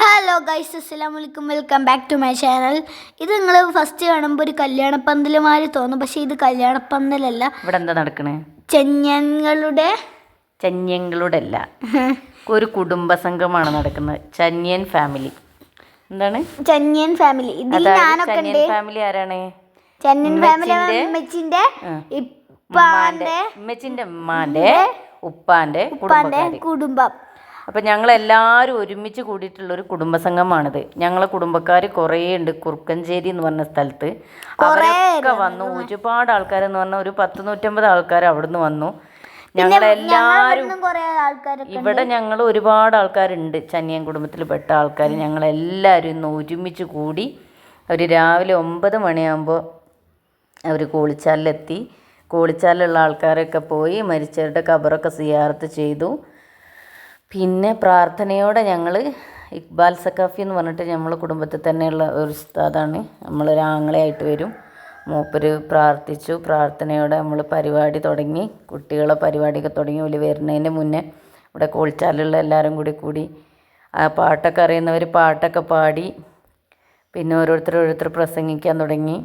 Hello guys അസ്സലാമു അലൈക്കും welcome back to my channel ഇത് നിങ്ങൾ ഫസ്റ്റ് കാണുമ്പോൾ ഒരു കല്യാണപ്പന്തലുമാതിരി തോന്നും. പക്ഷേ ഇത് കല്യാണപ്പന്തലല്ല. ഇവിടെ എന്താ നടക്കണേ? ചെഞ്ഞങ്ങളുടെ? ചന്യങ്ങളുടെ അല്ല ഒരു കുടുംബ സംഘമാണ് നടക്കുന്നത്. ചന്യൻ ഫാമിലി എന്താണ്? ചന്യൻ ഫാമിലി ഇതിൽ ഞാനൊക്കെ ഉണ്ട്. ഫാമിലി ആരാണ്? ചന്യൻ ഫാമിലി അമ്മച്ചിന്റെ ഇപ്പാന്റെ അമ്മച്ചിന്റെ ഉമ്മാന്റെ ഉപ്പാന്റെ കുടുംബം. അപ്പൊ ഞങ്ങളെല്ലാവരും ഒരുമിച്ച് കൂടിയിട്ടുള്ള ഒരു കുടുംബസംഘമാണിത്. ഞങ്ങളെ കുടുംബക്കാർ കുറേ ഉണ്ട്. കുറുക്കഞ്ചേരി എന്ന് പറഞ്ഞ സ്ഥലത്ത്. അവരൊക്കെ വന്നു. ഒരുപാട് ആൾക്കാരെന്ന് പറഞ്ഞാൽ ഒരു പത്ത് നൂറ്റമ്പത് ആൾക്കാർ അവിടുന്ന് വന്നു. ഞങ്ങളെല്ലാവരും ഇവിടെ ഞങ്ങൾ ഒരുപാട് ആൾക്കാരുണ്ട്. ചന്നിയൻ കുടുംബത്തിൽ പെട്ട ആൾക്കാർ ഞങ്ങളെല്ലാവരും ഇന്ന് ഒരുമിച്ച് കൂടി ഒരു രാവിലെ ഒമ്പത് മണിയാകുമ്പോൾ അവർ കോളിച്ചാലിലെത്തി. കോളിച്ചാലിലുള്ള ആൾക്കാരൊക്കെ പോയി മരിച്ചവരുടെ കബറൊക്കെ സിയാർത്ത് ചെയ്തു. പിന്നെ പ്രാർത്ഥനയോടെ ഞങ്ങൾ ഇക്ബാൽ സക്കാഫി എന്ന് പറഞ്ഞിട്ട് നമ്മളെ കുടുംബത്തിൽ തന്നെയുള്ള ഒരു ഉസ്താദാണ്. നമ്മളൊരു ആങ്ങളെയായിട്ട് വരും. മൂപ്പര് പ്രാർത്ഥിച്ചു. പ്രാർത്ഥനയോടെ നമ്മൾ പരിപാടി തുടങ്ങി. കുട്ടികളെ പരിപാടിയൊക്കെ തുടങ്ങി. ഒലി വരുന്നതിന് മുന്നേ ഇവിടെ കോൾച്ചാലുള്ള എല്ലാവരും കൂടി കൂടി ആ പാട്ടൊക്കെ അറിയുന്നവർ പാട്ടൊക്കെ പാടി പിന്നെ ഓരോരുത്തർ ഓരോരുത്തർ പ്രസംഗിക്കാൻ തുടങ്ങി.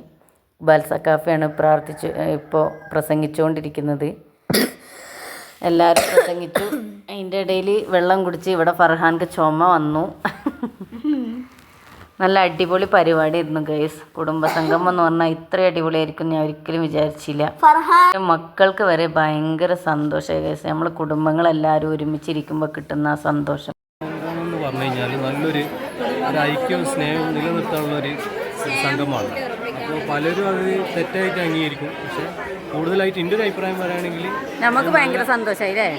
ഇക്ബാൽ സക്കാഫിയാണ് പ്രാർത്ഥിച്ചു ഇപ്പോൾ പ്രസംഗിച്ചുകൊണ്ടിരിക്കുന്നത്. എല്ലാവരും പ്രസംഗിച്ചു. അതിന്റെ ഇടയിൽ വെള്ളം കുടിച്ച് ഇവിടെ ഫർഹാൻക്ക് ചുമ വന്നു. നല്ല അടിപൊളി പരിപാടിയായിരുന്നു ഗൈസ്. കുടുംബസംഗം എന്ന് പറഞ്ഞാൽ ഇത്ര അടിപൊളിയായിരിക്കും ഞാൻ ഒരിക്കലും വിചാരിച്ചില്ല. ഫർഹാൻ മക്കൾക്ക് വരെ ഭയങ്കര സന്തോഷമായി ഗൈസ്. നമ്മൾ കുടുംബങ്ങളെല്ലാവരും ഒരുമിച്ചിരിക്കുമ്പോൾ കിട്ടുന്ന ആ സന്തോഷം. പറഞ്ഞു കഴിഞ്ഞാൽ നല്ലൊരു ഒരു ഐക്യവും സ്നേഹവും നിലനിർത്താനുള്ള ഒരു സംഘമാണ് അപ്പോൾ പലരും അത് തെറ്റായിട്ട് അംഗീകരിക്കും. പക്ഷേ കൂടുതലായിട്ട് എന്റെ ഒരു അഭിപ്രായം പറയുകയാണെങ്കിൽ നമുക്ക് ഭയങ്കര സന്തോഷമായില്ലേ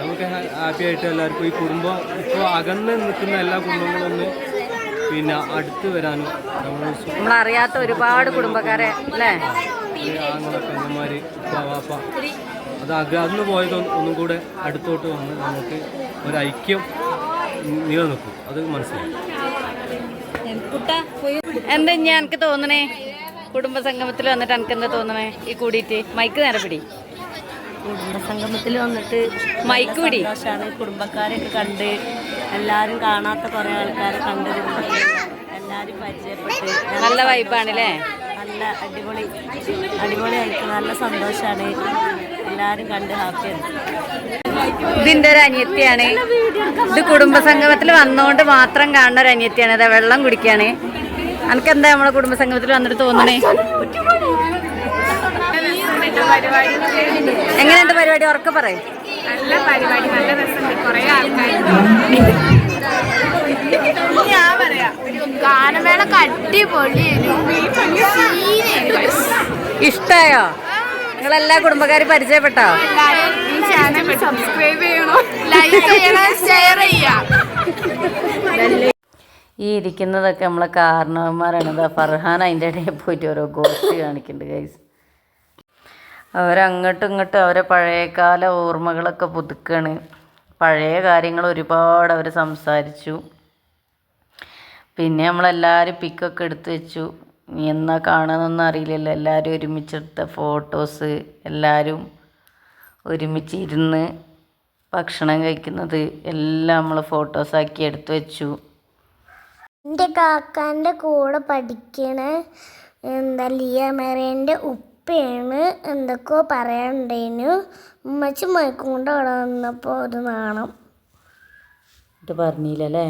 നമുക്ക് ഹാപ്പി ആയിട്ട് എല്ലാവർക്കും ഈ കുടുംബം ഇപ്പോൾ അകന്ന് നിൽക്കുന്ന എല്ലാ കുടുംബങ്ങളും ഒന്ന് പിന്നെ അടുത്ത് വരാനും നമ്മൾ നമ്മളറിയാത്ത ഒരുപാട് കുടുംബക്കാരെ അല്ലേ? ആങ്ങളെ പെങ്ങന്മാർ ഉപ്പ വാപ്പ. അത് അകന്ന് പോയത് ഒന്നും കൂടെ അടുത്തോട്ട് വന്ന് നമുക്ക് ഒരു ഐക്യം നിലനിൽക്കും. അത് മനസ്സിലാക്കും എന്താ ഞാൻ എനിക്ക് തോന്നണേ? കുടുംബസംഗമത്തിൽ വന്നിട്ട് എനിക്ക് എന്താ തോന്നണേ? ഈ കൂടിയിട്ട് മൈക്ക് നേരെ പിടി. സംഗമത്തിൽ വന്നിട്ട് മൈക്ക് പിടി. സന്തോഷമാണ് കുടുംബക്കാരെയൊക്കെ കണ്ട് എല്ലാവരും കാണാത്ത കുറേ ആൾക്കാരെ കണ്ടിരുന്നു എല്ലാവരും പരിചയപ്പെട്ട് നല്ല വൈബാണല്ലേ? നല്ല അടിപൊളി അടിപൊളിയായിട്ട് നല്ല സന്തോഷമാണ് എല്ലാവരും കണ്ട് ഹാപ്പിയാണ് ഇതിന്റെ ഒരു അനിയത്തിയാണ്. ഇത് കുടുംബസംഗമത്തിൽ വന്നോണ്ട് മാത്രം കാണുന്ന ഒരു അനിയത്തിയാണ്. അതെ വെള്ളം കുടിക്കാണ്. എനിക്കെന്താ നമ്മളെ കുടുംബസംഗമത്തിൽ വന്നിട്ട് തോന്നണേ? എങ്ങനെയുണ്ട് പരിപാടി? ഉറക്കെ പറയും. നല്ല പരിപാടി നല്ല രസമുണ്ട്. കുറെ ആൾക്കാർ ഞാൻ പറയാ. ഗാനമേളൊക്കെ അടിപൊളിയായിരുന്നു ഇഷ്ടായോ? നിങ്ങളെല്ലാ കുടുംബക്കാരും പരിചയപ്പെട്ടോ? സബ്സ്ക്രൈബ് ചെയ്യണോ? ലൈക്ക് ചെയ്യണം? ഷെയർ ചെയ്യാം. ഈ ഇരിക്കുന്നതൊക്കെ നമ്മളെ കാരണവന്മാരാണ്. ഫർഹാൻ അതിന്റെ ഇടയിൽ പോയിട്ട് ഓരോ ഗോസ്റ്റ് കാണിക്കുന്നുണ്ട് ഗൈസ് അവരങ്ങോട്ടും ഇങ്ങോട്ടും അവരെ പഴയകാല ഓർമ്മകളൊക്കെ പുതുക്കാണ്. പഴയ കാര്യങ്ങൾ ഒരുപാട് അവർ സംസാരിച്ചു. പിന്നെ നമ്മളെല്ലാവരും പിക്കൊക്കെ എടുത്തു വെച്ചു. ഇനി എന്നാ കാണുന്നൊന്നും അറിയില്ലല്ലോ. എല്ലാവരും ഒരുമിച്ചെടുത്ത ഫോട്ടോസ് എല്ലാവരും ഒരുമിച്ച് ഇരുന്ന് ഭക്ഷണം കഴിക്കുന്നത് എല്ലാം നമ്മൾ ഫോട്ടോസാക്കി എടുത്തു വെച്ചു. എന്റെ കാക്കാന്റെ കൂടെ പഠിക്കണ എന്താ ലിയ മെറേന്റെ ഉപ്പയാണ് എന്തൊക്കെയോ പറയാനുണ്ടേനു ഉമ്മച്ചി മയക്കും കൊണ്ട് അവിടെ വന്നപ്പോൾ ഒരു നാണം. ഇത് പറഞ്ഞില്ലല്ലേ?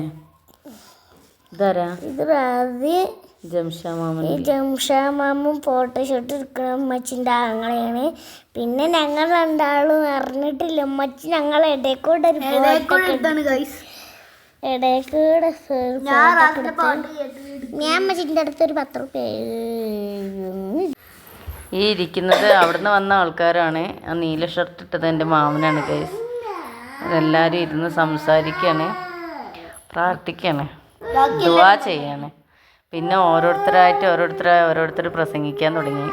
ഇതാരാ? ഇത് രാവി ജംഷാ മാമൻ ഈ ജംഷാ മാമും ഫോട്ടോഷൂട്ട് എടുക്കണ ഉമ്മച്ചിന്റെ ആങ്ങളെയാണ്. പിന്നെ ഞങ്ങൾ രണ്ടാളും അറിഞ്ഞിട്ടില്ല. ഉമ്മച്ചി ഞങ്ങൾ ഇടയ്ക്കൂടെ കൂടെ ഒരു photo ഒക്കെ ഇതാണ് ഗൈസ് ഇടയിൽ കൂടെ ഒരു ഞാൻ photo ഒക്കെ രാത്രി എടുത്ത് പാട്ട് കേട്ട് ഞാൻ അമ്മച്ചിന്റെ അടുത്ത് ഒരു പത്ത് റുപ്യ ഈ ഇരിക്കുന്നത് അവിടുന്ന് വന്ന ആൾക്കാരാണ്. ആ നീല ഷർട്ട് ഇട്ടത് എന്റെ മാമനാണ് ഗൈസ് എല്ലാവരും ഇരുന്ന് സംസാരിക്കുകയാണ് പ്രാർത്ഥിക്കുകയാണ് ദുവാ ചെയ്യാണ്. പിന്നെ ഓരോരുത്തരായിട്ട് ഓരോരുത്തരായി ഓരോരുത്തർ പ്രസംഗിക്കാൻ തുടങ്ങി.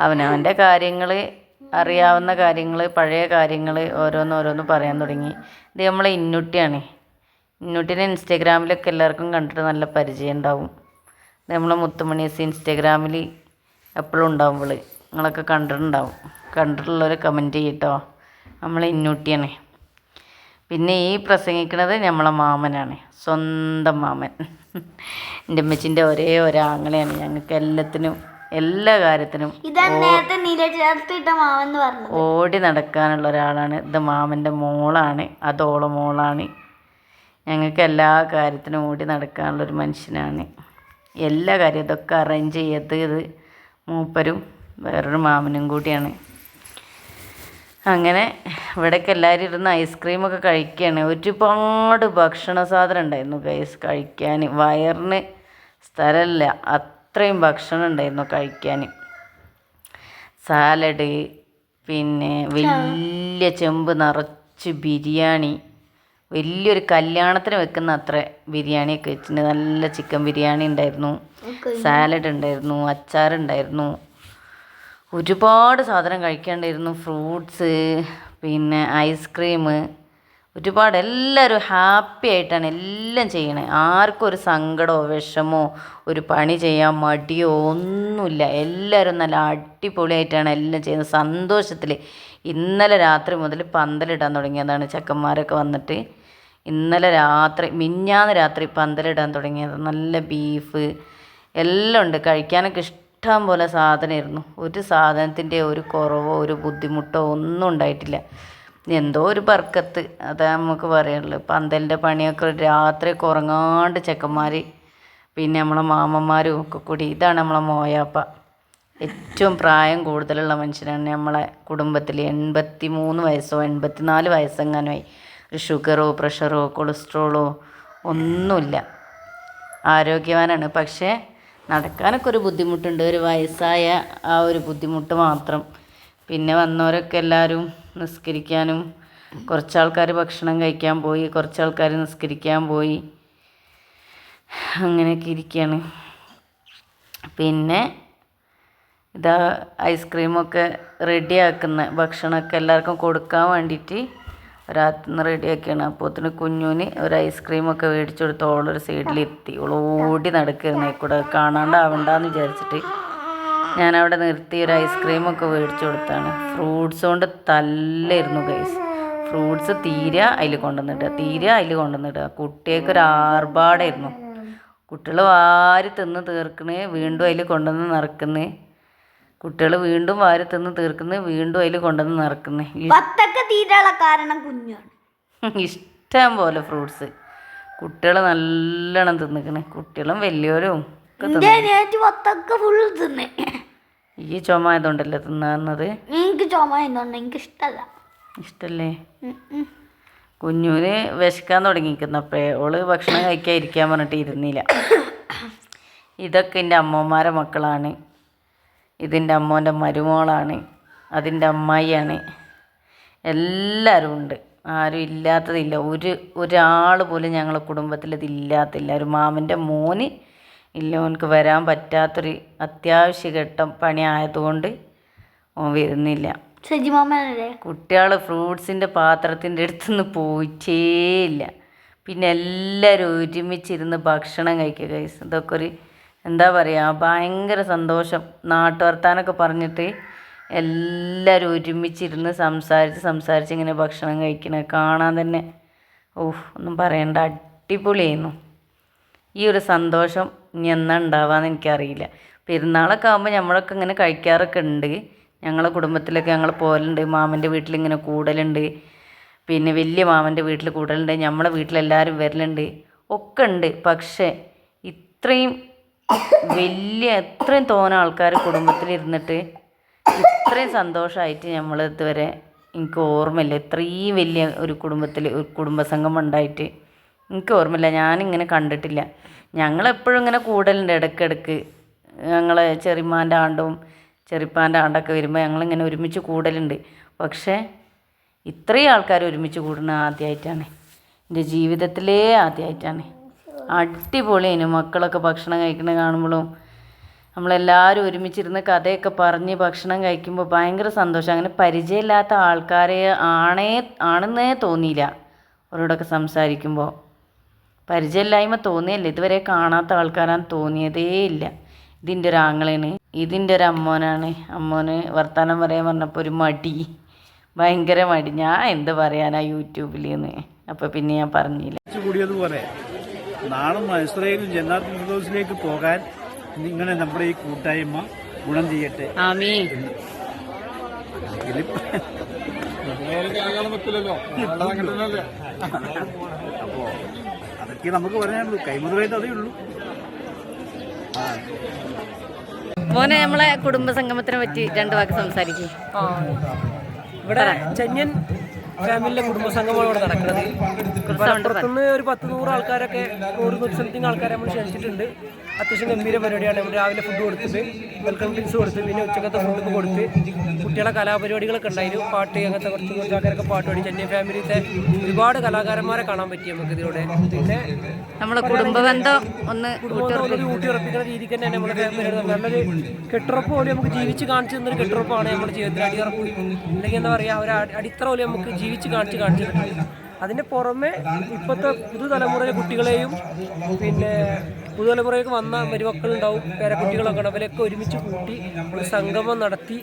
അവനവന്റെ കാര്യങ്ങൾ അറിയാവുന്ന കാര്യങ്ങൾ പഴയ കാര്യങ്ങൾ ഓരോന്ന് ഓരോന്ന് പറയാൻ തുടങ്ങി. ഇത് നമ്മളെ ഇന്നുട്ടിയാണ്. ഇന്നുട്ടിനെ ഇൻസ്റ്റാഗ്രാമിലൊക്കെ എല്ലാവർക്കും കണ്ടിട്ട് നല്ല പരിചയം ഉണ്ടാവും. നമ്മളെ മുത്തുമണീസ് ഇൻസ്റ്റാഗ്രാമിൽ എപ്പോഴും ഉണ്ടാവും ഇവൾ. നിങ്ങളൊക്കെ കണ്ടിട്ടുണ്ടാവും. കണ്ടിട്ടുള്ളവർ കമന്റ് ചെയ്യട്ടോ. നമ്മൾ ഇന്നൂട്ടിയാണ്. പിന്നെ ഈ പ്രസംഗിക്കുന്നത് നമ്മളെ മാമനാണ്. സ്വന്തം മാമൻ. എന്റെ അമ്മച്ചിന്റെ ഒരേ ഒരാങ്ങളെയാണ് ഞങ്ങൾക്ക് എല്ലാത്തിനും എല്ലാ കാര്യത്തിനും ഓടി നടക്കാനുള്ള ഒരാളാണ്. ഇത് മാമന്റെ മോളാണ്. അതോള മോളാണ്. ഞങ്ങൾക്ക് എല്ലാ കാര്യത്തിനും ഓടി നടക്കാനുള്ളൊരു മനുഷ്യനാണ്. എല്ലാ കാര്യം ഇതൊക്കെ അറേഞ്ച് ചെയ്തത് മൂപ്പരും വേറൊരു മാമനും കൂടിയാണ്. അങ്ങനെ ഇവിടേക്ക് എല്ലാവരും ഇരുന്ന് ഐസ്ക്രീമൊക്കെ കഴിക്കുകയാണ്. ഒരുപാട് ഭക്ഷണ സാധനം ഉണ്ടായിരുന്നു ഗൈസ് കഴിക്കാൻ. വയറിന് സ്ഥലമില്ല. അത്രയും ഭക്ഷണം ഉണ്ടായിരുന്നു കഴിക്കാൻ. സാലഡ് പിന്നെ വലിയ ചെമ്പ് നിറച്ച് ബിരിയാണി. വലിയൊരു കല്യാണത്തിന് വെക്കുന്ന അത്ര ബിരിയാണിയൊക്കെ വെച്ചിട്ടുണ്ട്. നല്ല ചിക്കൻ ബിരിയാണി ഉണ്ടായിരുന്നു. സാലഡ് ഉണ്ടായിരുന്നു അച്ചാർ ഉണ്ടായിരുന്നു. ഒരുപാട് സാധനം കഴിക്കാണ്ടായിരുന്നു. ഫ്രൂട്ട്സ് പിന്നെ ഐസ്ക്രീം ഒരുപാട്. എല്ലാവരും ഹാപ്പി ആയിട്ടാണ് എല്ലാം ചെയ്യണേ. ആർക്കും ഒരു സങ്കടമോ വിഷമോ ഒരു പണി ചെയ്യാൻ മടിയോ ഒന്നുമില്ല. എല്ലാവരും നല്ല അടിപൊളിയായിട്ടാണ് എല്ലാം ചെയ്യുന്നത്. സന്തോഷത്തിൽ ഇന്നലെ രാത്രി മുതൽ പന്തലിടാൻ തുടങ്ങിയതാണ് ചെക്കന്മാരൊക്കെ വന്നിട്ട്. ഇന്നലെ രാത്രി മിഞ്ഞാന്ന് രാത്രി പന്തലിടാൻ തുടങ്ങിയത്. നല്ല ബീഫ് എല്ലാം ഉണ്ട്. കഴിക്കാനൊക്കെ ഇഷ്ടം പോലെ സാധനമായിരുന്നു. ഒരു സാധനത്തിന്റെ ഒരു കുറവോ ഒരു ബുദ്ധിമുട്ടോ ഒന്നും ഉണ്ടായിട്ടില്ല. എന്തോ ഒരു ബർക്കത്ത്. അതാ നമുക്ക് പറയാനുള്ളത്. പന്തലിന്റെ പണിയൊക്കെ രാത്രി കുറങ്ങാണ്ട് ചെക്കന്മാർ പിന്നെ നമ്മളെ മാമന്മാരും ഒക്കെ കൂടി. ഇതാണ് നമ്മളെ മോയാപ്പ. ഏറ്റവും പ്രായം കൂടുതലുള്ള മനുഷ്യനാണ് നമ്മളെ കുടുംബത്തിൽ എൺപത്തി മൂന്ന് വയസ്സോ എൺപത്തിനാല് വയസ്സെങ്ങാനുമായി. ഷുഗറോ പ്രഷറോ കൊളസ്ട്രോളോ ഒന്നുമില്ല. ആരോഗ്യവാനാണ്. പക്ഷേ നടക്കാനൊക്കെ ഒരു ബുദ്ധിമുട്ടുണ്ട്. ഒരു വയസ്സായ ആ ഒരു ബുദ്ധിമുട്ട് മാത്രം. പിന്നെ വന്നവരൊക്കെ എല്ലാവരും നിസ്കരിക്കാനും കുറച്ച് ആൾക്കാർ ഭക്ഷണം കഴിക്കാൻ പോയി കുറച്ച് ആൾക്കാർ നിസ്കരിക്കാൻ പോയി. അങ്ങനെയൊക്കെ ഇരിക്കുകയാണ് പിന്നെ ഇതാ ഐസ്ക്രീമൊക്കെ റെഡിയാക്കുന്ന ഭക്ഷണമൊക്കെ എല്ലാവർക്കും കൊടുക്കാൻ വേണ്ടിയിട്ട് രാത്രി റെഡിയാക്കിയാണ്. അപ്പോത്തിന് കുഞ്ഞുവിന് ഒരു ഐസ്ക്രീമൊക്കെ മേടിച്ചു കൊടുത്ത് ഓളൊരു സൈഡിലെത്തി. ഓൾ ഓടി കൂടെ കാണാണ്ടാവണ്ടെന്ന് വിചാരിച്ചിട്ട് ഞാനവിടെ നിർത്തി ഒരു ഐസ്ക്രീമൊക്കെ മേടിച്ചു കൊടുത്താണ് ഫ്രൂട്ട്സ് കൊണ്ട് തല്ലായിരുന്നു ഗൈസ് ഫ്രൂട്ട്സ് തീരെ അതിൽ കൊണ്ടുവന്നിടുക തീരെ അതിൽ കൊണ്ടുവന്നിടുക കുട്ടിയൊക്കെ ഒരു ആർഭാടായിരുന്നു. കുട്ടികൾ വാരി തിന്ന് തീർക്കണേ വീണ്ടും അതിൽ കൊണ്ടുവന്ന് നിറക്കുന്നു കുട്ടികൾ വീണ്ടും വാരി തിന്ന് തീർക്കുന്നു വീണ്ടും അതിൽ കൊണ്ടുവന്ന് നിറക്കുന്നത് കാരണം കുഞ്ഞാണ്. ഇഷ്ടം പോലെ ഫ്രൂട്ട്സ്. കുട്ടികൾ നല്ലോണം തിന്നിക്കണേ. കുട്ടികളും വലിയവരും ഈ ചുമ ആയതുകൊണ്ടല്ലേ തിന്നാന്നത്? എനിക്ക് ചുമ എനിക്ക് ഇഷ്ടമല്ല ഇഷ്ടല്ലേ കുഞ്ഞൂന് വിശക്കാൻ തുടങ്ങിക്കുന്നപ്പോഴേ ഓൾ ഭക്ഷണം കഴിക്കാൻ ഇരിക്കാൻ പറഞ്ഞിട്ട് ഇരുന്നില്ല. ഇതൊക്കെ എന്റെ അമ്മമാരെ മക്കളാണ്. ഇതിന്റെ അമ്മോന്റെ മരുമോളാണ് അതിന്റെ അമ്മായിയാണ്. എല്ലാവരും ഉണ്ട്. ആരും ഇല്ലാത്തതില്ല. ഒരു ഒരാൾ പോലും ഞങ്ങളെ കുടുംബത്തിൽ ഇതില്ലാത്തില്ല ഒരു മാമന്റെ മോന് ഇല്ല ഓനക്ക് വരാൻ പറ്റാത്തൊരു അത്യാവശ്യ ഘട്ടം പണി ആയതുകൊണ്ട് ഓൻ വരുന്നില്ല. കുട്ടികൾ ഫ്രൂട്ട്സിന്റെ പാത്രത്തിന്റെ അടുത്തുനിന്ന് പോയിട്ടേ ഇല്ല പിന്നെ എല്ലാവരും ഒരുമിച്ചിരുന്ന് ഭക്ഷണം കഴിക്കുക ഗൈസ് ഇതൊക്കെ ഒരു എന്താ പറയുക ഭയങ്കര സന്തോഷം. നാട്ടുവർത്താനൊക്കെ പറഞ്ഞിട്ട് എല്ലാവരും ഒരുമിച്ചിരുന്ന് സംസാരിച്ച് സംസാരിച്ച് ഇങ്ങനെ ഭക്ഷണം കഴിക്കണേ കാണാൻ തന്നെ. ഓഹ് ഒന്നും പറയണ്ട അടിപൊളിയായിരുന്നു. ഈ ഒരു സന്തോഷം ഇനി എന്നാ ഉണ്ടാവാന്ന് എനിക്കറിയില്ല. പെരുന്നാളൊക്കെ ആകുമ്പോൾ നമ്മളൊക്കെ ഇങ്ങനെ കഴിക്കാറൊക്കെ ഉണ്ട്. ഞങ്ങളെ കുടുംബത്തിലൊക്കെ ഞങ്ങൾ പോലുണ്ട് മാമന്റെ വീട്ടിലിങ്ങനെ കൂടലുണ്ട്. പിന്നെ വലിയ മാമന്റെ വീട്ടിൽ കൂടലുണ്ട് നമ്മളെ വീട്ടിലെല്ലാവരും വരലുണ്ട്. ഒക്കെ ഉണ്ട് പക്ഷേ ഇത്രയും വലിയ എത്രയും തോന ആൾക്കാർ കുടുംബത്തിലിരുന്നിട്ട് ഇത്രയും സന്തോഷമായിട്ട് നമ്മൾ ഇതുവരെ എനിക്ക് ഓർമ്മയില്ല. ഇത്രയും വലിയ ഒരു കുടുംബത്തിൽ ഒരു കുടുംബസംഘം ഉണ്ടായിട്ട് എനിക്ക് ഓർമ്മയില്ല. ഞാനിങ്ങനെ കണ്ടിട്ടില്ല. ഞങ്ങളെപ്പോഴും ഇങ്ങനെ കൂടലുണ്ട് ഇടയ്ക്കിടയ്ക്ക്. ഞങ്ങളെ ചെറിമാന്റെ ആണ്ടും ചെറിപ്പാന്റെ ആണ്ടൊക്കെ വരുമ്പോൾ ഞങ്ങളിങ്ങനെ ഒരുമിച്ച് കൂടലുണ്ട്. പക്ഷേ ഇത്രയും ആൾക്കാർ ഒരുമിച്ച് കൂടുന്നത് ആദ്യമായിട്ടാണ് എന്റെ ജീവിതത്തിലേ ആദ്യമായിട്ടാണ് അടിപൊളിയാണ് മക്കളൊക്കെ ഭക്ഷണം കഴിക്കുന്നത് കാണുമ്പോഴും നമ്മളെല്ലാവരും ഒരുമിച്ചിരുന്ന് കഥയൊക്കെ പറഞ്ഞ് ഭക്ഷണം കഴിക്കുമ്പോൾ ഭയങ്കര സന്തോഷം. അങ്ങനെ പരിചയമില്ലാത്ത ആൾക്കാരെ ആണേ ആണെന്നേ തോന്നിയില്ല അവരോടൊക്കെ സംസാരിക്കുമ്പോൾ പരിചയമില്ലായ്മ തോന്നിയല്ല? ഇതുവരെ കാണാത്ത ആൾക്കാരാന്ന് തോന്നിയതേ ഇല്ല. ഇതിന്റെ ഒരു ആങ്ങളാണ് ഇതിന്റെ ഒരു അമ്മോനാണ്. അമ്മോന് വർത്തമാനം പറയാൻ പറഞ്ഞപ്പോൾ ഒരു മടി. ഭയങ്കര മടി. ഞാൻ എന്ത് പറയാനാ യൂട്യൂബിൽ നിന്ന് അപ്പോൾ പിന്നെ ഞാൻ പറഞ്ഞില്ല. നാളും മൈസ്രയിലും ജന്നാത്ത് ഫിറോസിലേക്ക് പോകാൻ നിങ്ങളെ നമ്മുടെ ഈ കൂട്ടായ്മ ഗുണം ചെയ്യട്ടെ. അപ്പോ അതൊക്കെ നമുക്ക് പറയാനുള്ളൂ കൈമുതലായിട്ട് അതേ ഉള്ളൂ. മോനെ നമ്മളെ കുടുംബ സംഗമത്തിനെ പറ്റി രണ്ടു വാക്ക് സംസാരിക്കും. ഇവിടെ ചെന്യൻ ഫാമിലിയിലെ കുടുംബസംഘമാണ് ഇവിടെ നടക്കുന്നത്. മലപ്പുറത്തുനിന്ന് ഒരു പത്ത് നൂറ് ആൾക്കാരൊക്കെ നൂറ് നൂറ് സംതിങ് ആൾക്കാരെ നമ്മൾ ക്ഷണിച്ചിട്ടുണ്ട്. അത്യാവശ്യം ഗംഭീര പരിപാടിയാണ്. നമ്മൾ രാവിലെ ഫുഡ് കൊടുത്തത് വെൽക്കം ഡ്രിങ്ക്സ് കൊടുത്ത് പിന്നെ ഉച്ചക്കത്തെ ഫുഡൊക്കെ കൊടുത്ത് കുട്ടികളെ കലാപരിപാടികളൊക്കെ ഉണ്ടായിരുന്നു. പാട്ട് അങ്ങനത്തെ കുറച്ച് കുറച്ച് ആൾക്കാരൊക്കെ പാട്ട് പാടി. ചെന്നൈ ഫാമിലിത്തെ ഒരുപാട് കലാകാരന്മാരെ കാണാൻ പറ്റി നമുക്ക് ഇതിലൂടെ. പിന്നെ കുടുംബ ബന്ധം ഒന്ന് കുടുംബം ഒരു ഊട്ടിയുറപ്പിക്കുന്ന രീതിക്ക് തന്നെ നമ്മുടെ ഫാമിലി നല്ലൊരു കെട്ടുറപ്പ് പോലെ നമുക്ക് ജീവിച്ച് കാണിച്ചു തന്നൊരു കെട്ടുറപ്പാണ് നമ്മുടെ ജീവിതത്തിൽ. അടിയുറപ്പ്. അല്ലെങ്കിൽ എന്താ പറയുക ഒരു അടിത്തറ പോലെ നമുക്ക് ജീവിച്ച് കാണിച്ച് കാണിച്ചു അതിന്റെ പുറമെ ഇപ്പോഴത്തെ പുതുതലമുറയിലെ കുട്ടികളെയും പിന്നെ പുതുതലമുറയിലേക്ക് വന്ന മരുമക്കളുണ്ടാവും പേരക്കുട്ടികളൊക്കെ ഉണ്ട്. അവരൊക്കെ ഒരുമിച്ച് കൂട്ടി ഒരു സംഗമം നടത്തി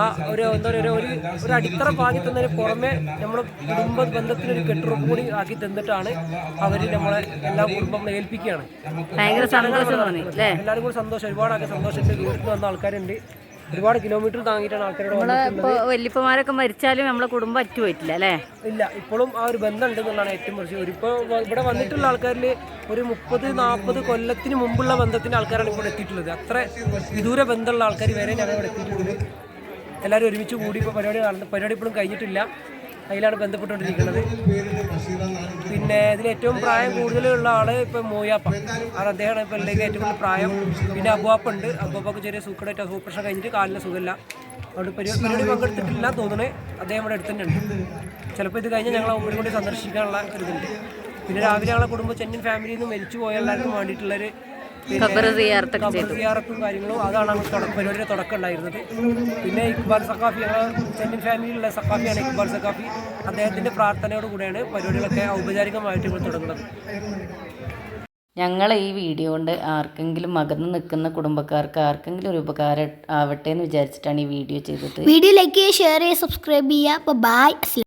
ആ ഒരു എന്താ പറയുക ഒരു ഒരു അടിത്തറ പാകി തന്നതിന് പുറമെ നമ്മുടെ കുടുംബ ബന്ധത്തിനൊരു കെട്ടുറപ്പ് കൂടി ആക്കി തന്നിട്ടാണ് അവർ നമ്മളെ എല്ലാ കുടുംബം ഏൽപ്പിക്കുകയാണ്. എല്ലാവരും കൂടി സന്തോഷം. ഒരുപാടൊക്കെ സന്തോഷത്തിൽ വീട്ടിൽ വന്ന ആൾക്കാരുണ്ട്. ഒരുപാട് കിലോമീറ്റർ താങ്ങിയിട്ടാണ് ആൾക്കാരോട് ഇപ്പോൾ വല്യപ്പമാരൊക്കെ മരിച്ചാലും നമ്മളെ കുടുംബം അറ്റു പോയിട്ടില്ല അല്ലേ? ഇല്ല ഇപ്പോഴും ആ ഒരു ബന്ധം ഉണ്ട് എന്നുള്ളതാണ് ഏറ്റവും പ്രശ്നം. ഒരു ഇപ്പോൾ ഇവിടെ വന്നിട്ടുള്ള ആൾക്കാരിൽ ഒരു മുപ്പത് നാൽപ്പത് കൊല്ലത്തിന് മുമ്പുള്ള ബന്ധത്തിന്റെ ആൾക്കാരാണ് ഇവിടെ എത്തിയിട്ടുള്ളത്. അത്ര വിദൂര ബന്ധമുള്ള ആൾക്കാർ വരെ ഞങ്ങൾ ഇവിടെ എത്തിയിട്ടുണ്ട്. എല്ലാവരും ഒരുമിച്ച് കൂടി ഇപ്പോൾ പരിപാടി പരിപാടി ഇപ്പോഴും കഴിഞ്ഞിട്ടില്ല. അതിലാണ് ബന്ധപ്പെട്ടുകൊണ്ടിരിക്കുന്നത്. പിന്നെ ഇതിൽ ഏറ്റവും പ്രായം കൂടുതലുള്ള ആൾ ഇപ്പം മോയാപ്പ. അത് അദ്ദേഹമാണ് ഇപ്പം ഇതിലേക്ക് ഏറ്റവും കൂടുതൽ പ്രായം. പിന്നെ അബുവാപ്പ ഉണ്ട് അബുവാപ്പക്ക് ചെറിയ സൂക്കടായിട്ട് ഓപ്പറേഷൻ കഴിഞ്ഞിട്ട് കാലിന് സുഖമില്ല. അവിടെ പരിപാടി പങ്കെടുത്തിട്ടില്ല തോന്നുന്നത് അദ്ദേഹം ഇവിടെ അടുത്തുണ്ട് ചിലപ്പോൾ ഇത് കഴിഞ്ഞ് ഞങ്ങൾ ഒന്നും കൂടി സന്ദർശിക്കാനുള്ള ഒരു ഇതുണ്ട്. പിന്നെ രാവിലെ ഞങ്ങളെ കുടുംബം ചെന്നൈ ഫാമിലിയിൽ നിന്ന് മരിച്ചു പോയ എല്ലാവർക്കും വേണ്ടിയിട്ടുള്ളൊരു സിയാറത്തും കാര്യങ്ങളും അതാണ് നമുക്ക് പരിപാടിയുടെ തുടക്കം ഉണ്ടായിരുന്നത്. പിന്നെ ഇക്ബാൽ സക്കാഫി ഞങ്ങൾ ചെന്നൈ ഫാമിലിയിലുള്ള സക്കാഫിയാണ് ഇക്ബാൽ സക്കാഫി അദ്ദേഹത്തിന്റെ പ്രാർത്ഥനയോട് കൂടെയാണ് പരിപാടികളൊക്കെ ഔപചാരികമായിട്ട് ഇവിടെ തുടങ്ങുന്നത്. ഞങ്ങൾ ഈ വീഡിയോ കൊണ്ട് ആർക്കെങ്കിലും അകന്ന് നിൽക്കുന്ന കുടുംബക്കാർക്ക് ആർക്കെങ്കിലും ഒരു ഉപകാരം ആവട്ടെ എന്ന് വിചാരിച്ചിട്ടാണ് ഈ വീഡിയോ ചെയ്തത്. വീഡിയോ ലൈക്ക് ചെയ്യുക ഷെയർ ചെയ്യുക സബ്സ്ക്രൈബ് ചെയ്യുക. അപ്പോൾ ബായ്